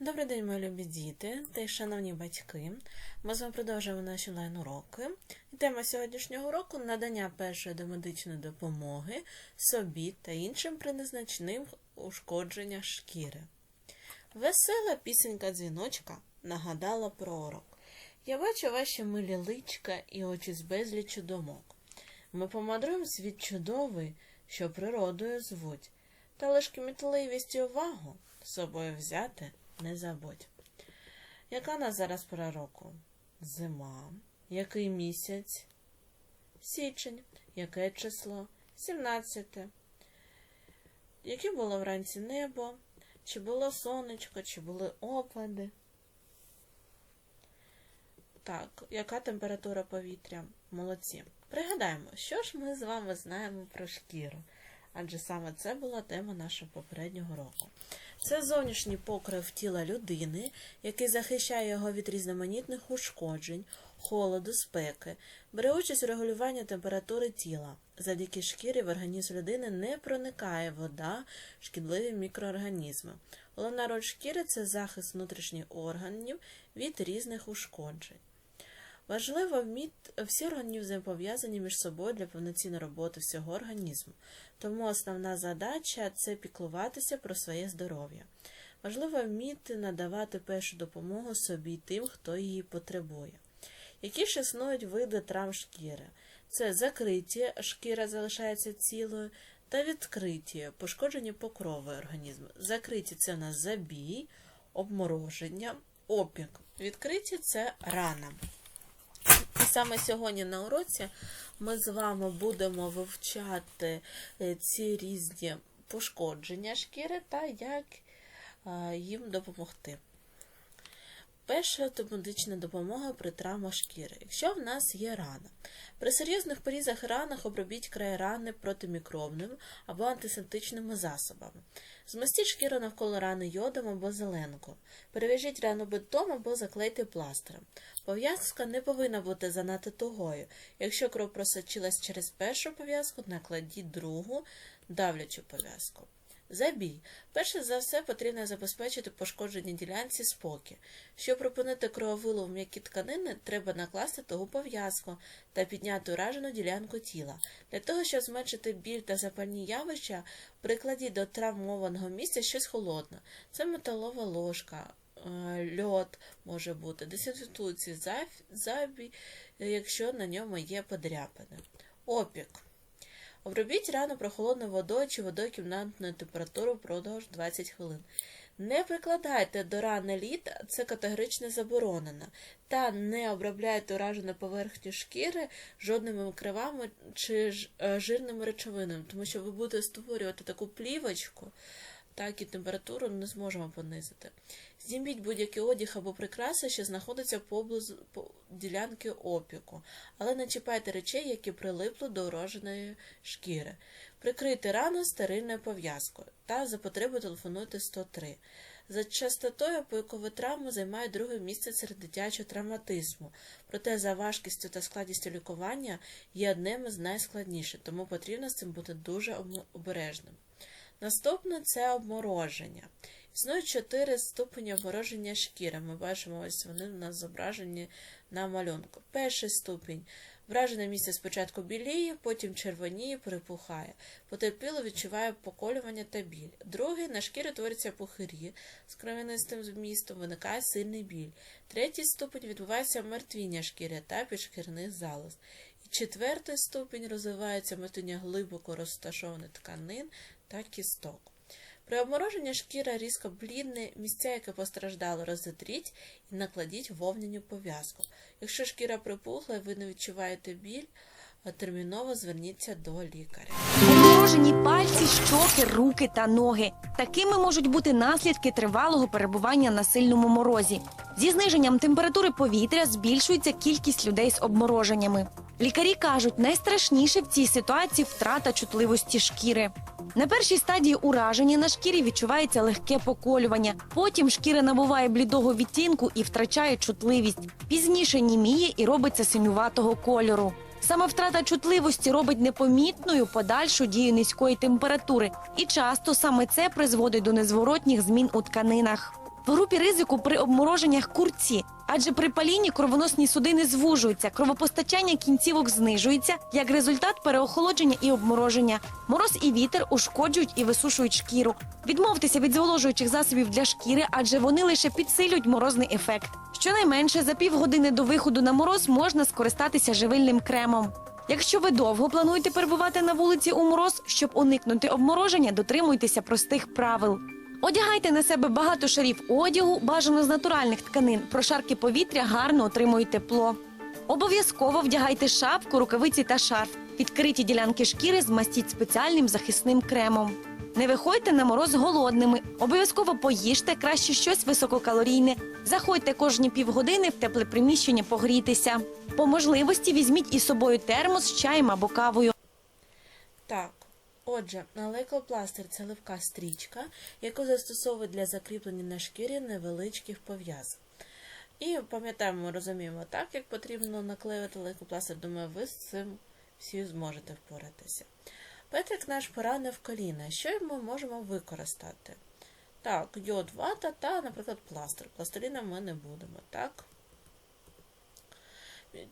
Добрий день, мої любі діти та й шановні батьки. Ми з вами продовжуємо наші онлайн-уроки. Тема сьогоднішнього уроку надання першої домедичної допомоги собі та іншим при незначним ушкодження шкіри. Весела пісенька дзвіночка нагадала про урок. Я бачу ваші милі личка і очі з безліччю думок. Ми помандруємо світ чудовий, що природою звуть, та лиш кмітливість і увагу з собою взяти не забудь. Яка нас зараз пора року? Зима. Який місяць? Січень. Яке число? 17. Яке було вранці небо? Чи було сонечко, чи були опади? Так, яка температура повітря? Молодці. Пригадаємо, що ж ми з вами знаємо про шкіру. Адже саме це була тема нашого попереднього року. Це зовнішній покрив тіла людини, який захищає його від різноманітних ушкоджень, холоду, спеки, бере участь у регулюванні температури тіла. Завдяки шкірі в організм людини не проникає вода, шкідливі мікроорганізми. Головна роль шкіри це захист внутрішніх органів від різних ушкоджень. Важливо вміти всі органи взаємопов'язані між собою для повноцінної роботи всього організму. Тому основна задача це піклуватися про своє здоров'я. Важливо вміти надавати першу допомогу собі тим, хто її потребує. Які ж існують види травм шкіри? Це закриті, шкіра залишається цілою, та відкриті, пошкоджені покрови організму. Закриті це у нас забій, обмороження, опік. Відкриті це рана. Саме сьогодні на уроці ми з вами будемо вивчати е, ці різні пошкодження шкіри та як е, їм допомогти. Перша медична допомога при травмах шкіри. Якщо в нас є рана. При серйозних порізах ранах обробіть край рани протимікробними або антисептичними засобами. Змастіть шкіру навколо рани йодом або зеленкою. Перев'яжіть рану бинтом або заклейте пластирем. Пов'язка не повинна бути занадто тугою. Якщо кров просочилась через першу пов'язку, накладіть другу давлячу пов'язку. Забій. Перше за все потрібно забезпечити пошкодженій ділянці спокій. Щоб припинити в м'які тканини, треба накласти тугу пов'язку та підняти уражену ділянку тіла. Для того, щоб зменшити біль та запальні явища, прикладіть до травмованого місця щось холодне. Це металова ложка, е, льод може бути, дезінфекції, забій, якщо на ньому є подряпини. Опік. Обробіть рану прохолодною водою чи водою кімнатної температури впродовж 20 хвилин. Не прикладайте до рани лід, це категорично заборонено, та не обробляйте уражену поверхню шкіри жодними кривами чи жирними речовинами, тому що ви будете створювати таку плівочку, так і температуру не зможемо понизити. Зніміть будь-який одяг або прикраси, що знаходиться поблизу ділянки опіку, але не чіпайте речей, які прилипли до ураженої шкіри. Прикрийте рану стерильною пов'язкою та за потребою телефонуйте 103. За частотою опікові травми займають друге місце серед дитячого травматизму, проте за важкістю та складністю лікування є одним із найскладніших, тому потрібно з цим бути дуже обережним. Наступне це обмороження. Існує чотири ступені обмороження шкіри. Ми бачимо, ось вони в нас зображені на малюнку. Перший ступінь. Вражене місце спочатку біліє, потім червоніє, перепухає. Потерпіло відчуває поколювання та біль. Другий на шкірі творяться пухирі з кров'янистим змістом, виникає сильний біль. Третій ступень відбувається мертвіння шкіри та підшкірних залоз. І четвертий ступінь розвивається мертвіння глибоко розташованих тканин та кісток. При обмороженні шкіра різко блідне, місця, яке постраждало, розітріть і накладіть вовняну пов'язку. Якщо шкіра припухла і ви не відчуваєте біль, терміново зверніться до лікаря. Обморожені пальці, щоки, руки та ноги. Такими можуть бути наслідки тривалого перебування на сильному морозі. Зі зниженням температури повітря збільшується кількість людей з обмороженнями. Лікарі кажуть, найстрашніше в цій ситуації втрата чутливості шкіри. На першій стадії ураження на шкірі відчувається легке поколювання. Потім шкіра набуває блідого відтінку і втрачає чутливість. Пізніше німіє і робиться синюватого кольору. Саме втрата чутливості робить непомітною подальшу дію низької температури, і часто саме це призводить до незворотніх змін у тканинах. В групі ризику при обмороженнях курці, адже при палінні кровоносні судини звужуються, кровопостачання кінцівок знижується, як результат переохолодження і обмороження. Мороз і вітер ушкоджують і висушують шкіру. Відмовтеся від зволожуючих засобів для шкіри, адже вони лише підсилюють морозний ефект. Щонайменше за півгодини до виходу на мороз можна скористатися живильним кремом. Якщо ви довго плануєте перебувати на вулиці у мороз, щоб уникнути обмороження, дотримуйтеся простих правил. Одягайте на себе багато шарів одягу, бажано з натуральних тканин. Прошарки повітря гарно отримують тепло. Обов'язково вдягайте шапку, рукавиці та шарф. Відкриті ділянки шкіри змастіть спеціальним захисним кремом. Не виходьте на мороз голодними. Обов'язково поїжте краще щось висококалорійне. Заходьте кожні півгодини в тепле приміщення погрітися. По можливості візьміть із собою термос з чаєм або кавою. Так, отже, лейкопластир це липка стрічка, яку застосовують для закріплення на шкірі невеличких пов'язок. І пам'ятаємо, розуміємо так, як потрібно наклеювати лейкопластир. Думаю, ви з цим всі зможете впоратися. Петрик наш поранив коліна. Що ми можемо використати? Так, йод, вата та, наприклад, пластир. Пластиліна ми не будемо, так?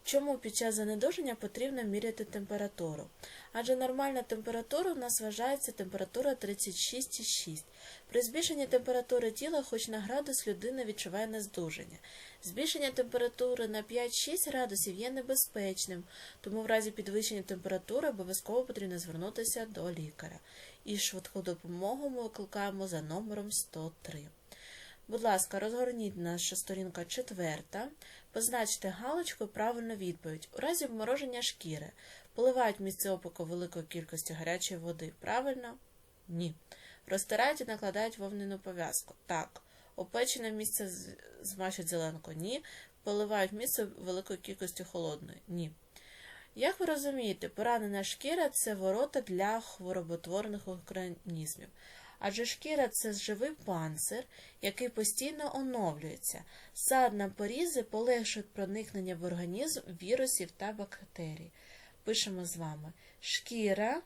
Чому під час занедуження потрібно міряти температуру? Адже нормальна температура у нас вважається температура 36,6. При збільшенні температури тіла хоч на градус людина відчуває нездужання. Збільшення температури на 5-6 градусів є небезпечним, тому в разі підвищення температури обов'язково потрібно звернутися до лікаря. І швидку допомогу ми викликаємо за номером 103. Будь ласка, розгорніть наша сторінка четверта, позначте галочкою правильну відповідь. У разі обмороження шкіри поливають місце опіку великою кількістю гарячої води. Правильно? Ні. Розтирають і накладають вовняну пов'язку. Так. Опечене місце змащують зеленку. Ні. Поливають місце великою кількістю холодної. Ні. Як ви розумієте, поранена шкіра це ворота для хвороботворних організмів. Адже шкіра це живий панцир, який постійно оновлюється. Садна порізи полегшують проникнення в організм вірусів та бактерій. Пишемо з вами шкіра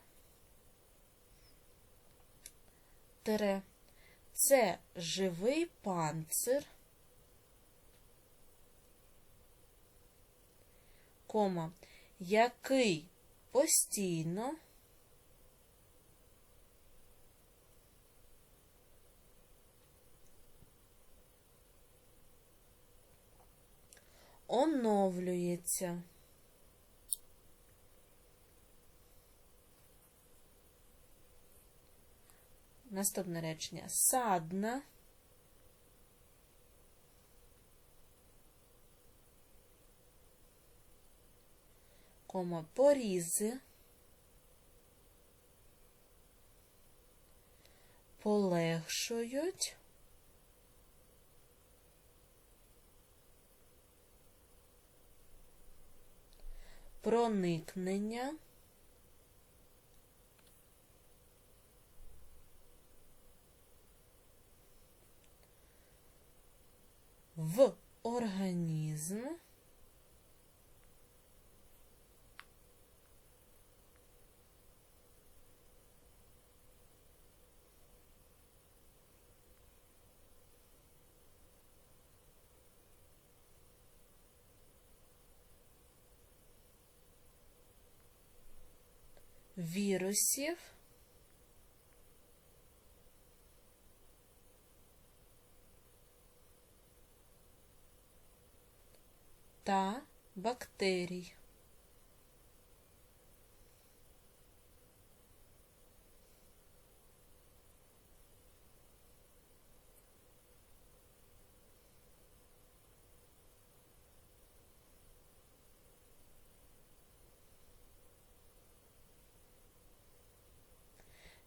тире це живий панцир, кома, який постійно оновлюється. Наступне речення. Садна. Кома порізи. Полегшують. Проникнення. в організм вірусів та бактерій.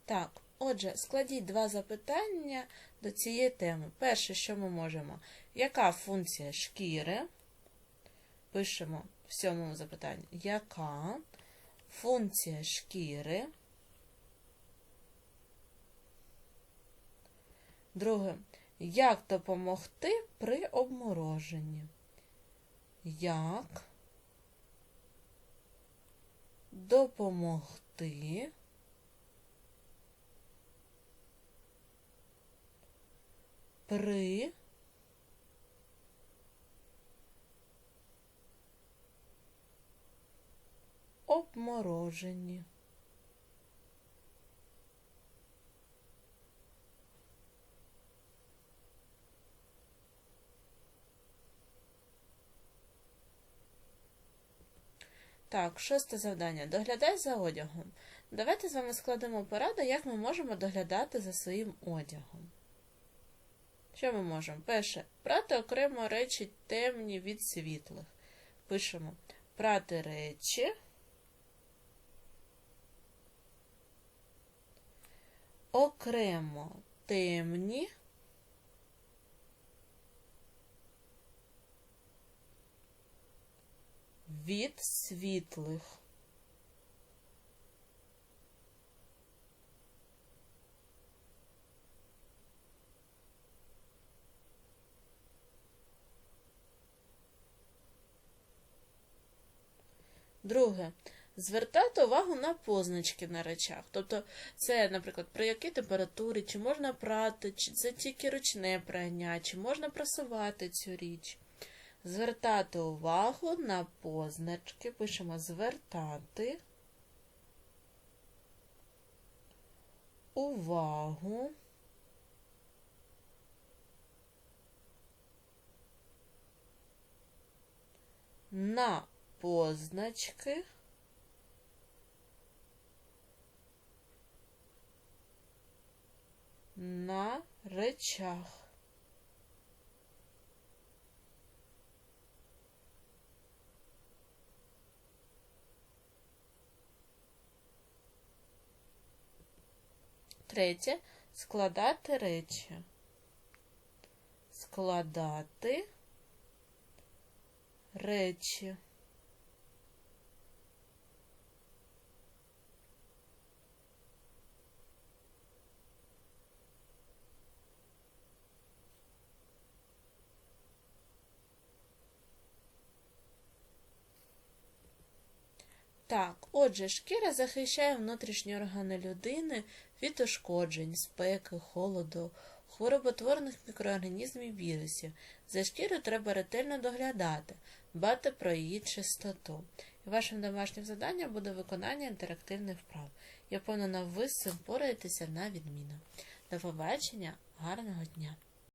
Так, отже, складіть два запитання до цієї теми. Перше, що ми можемо? Яка функція шкіри? Пишемо в сьомому запитанні. Яка функція шкіри? Друге. Як допомогти при обмороженні? Як допомогти при обмороженні. Так, шосте завдання. Доглядай за одягом. Давайте з вами складемо пораду, як ми можемо доглядати за своїм одягом. Що ми можемо? Перше, прати окремо речі темні від світлих. Пишемо прати речі. Окремо темні. Від світлих. Друге. Звертати увагу на позначки на речах. Тобто, це, наприклад, при якій температурі, чи можна прати, чи це тільки ручне прання, чи можна прасувати цю річ. Звертати увагу на позначки. Пишемо звертати увагу на позначки на речах. Третє. Складати речі. Складати речі. Так, отже, шкіра захищає внутрішні органи людини від ушкоджень, спеки, холоду, хвороботворних мікроорганізмів і вірусів. За шкірою треба ретельно доглядати, дбати про її чистоту. І вашим домашнім завданням буде виконання інтерактивних вправ. Я впевнена, ви з цим впораєтеся на відміну. До побачення, гарного дня!